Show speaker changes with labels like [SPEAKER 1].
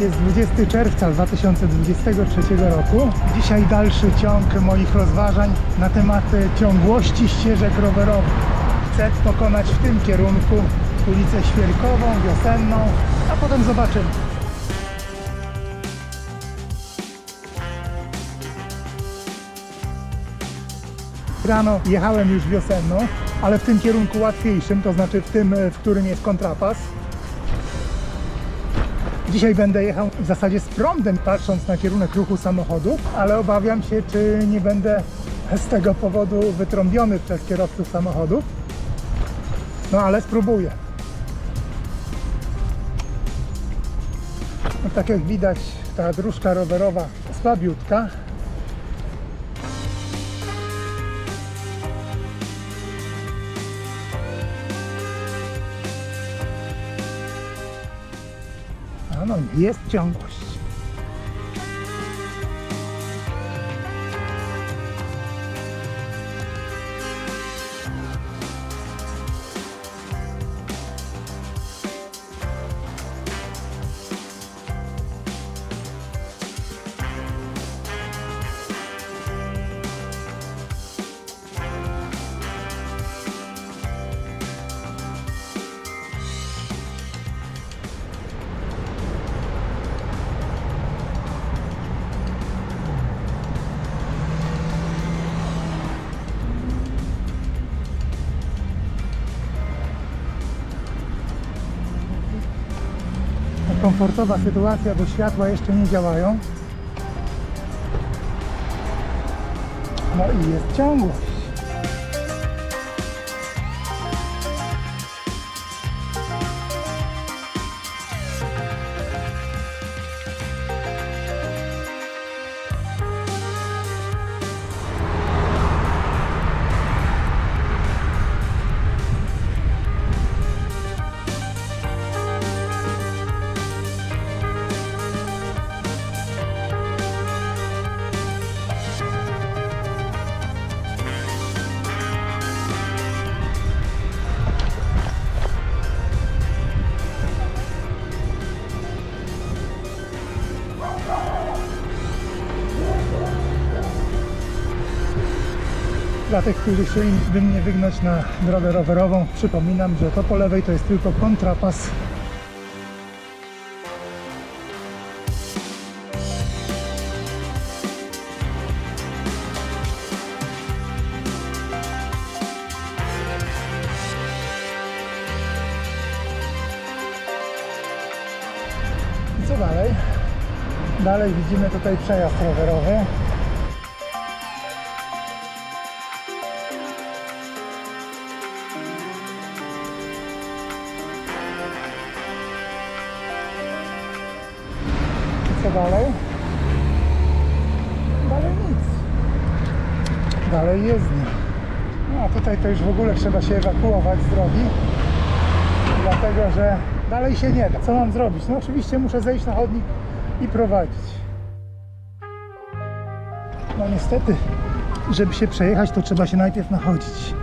[SPEAKER 1] Jest 20 czerwca 2023 roku. Dzisiaj dalszy ciąg moich rozważań na temat ciągłości ścieżek rowerowych. Chcę pokonać w tym kierunku ulicę Świerkową, Wiosenną, a potem zobaczymy. Rano jechałem już wiosenną, ale w tym kierunku łatwiejszym, to znaczy w tym, w którym jest kontrapas. Dzisiaj będę jechał w zasadzie z prądem, patrząc na kierunek ruchu samochodów, ale obawiam się, czy nie będę z tego powodu wytrąbiony przez kierowców samochodów. No ale spróbuję. No, tak jak widać, ta dróżka rowerowa słabiutka. A no, jest ciągłość. Komfortowa sytuacja, bo światła jeszcze nie działają. No i jest ciągłość. Dla tych, którzy chcieliby mnie wygnać na drogę rowerową, przypominam, że to po lewej to jest tylko kontrapas. Co dalej? Dalej widzimy tutaj przejazd rowerowy. Co dalej? Dalej nic. Dalej jezdnia. No a tutaj to już w ogóle trzeba się ewakuować z drogi. Dlatego, że dalej się nie da. Co mam zrobić? No oczywiście muszę zejść na chodnik i prowadzić. No niestety, żeby się przejechać, to trzeba się najpierw nachodzić.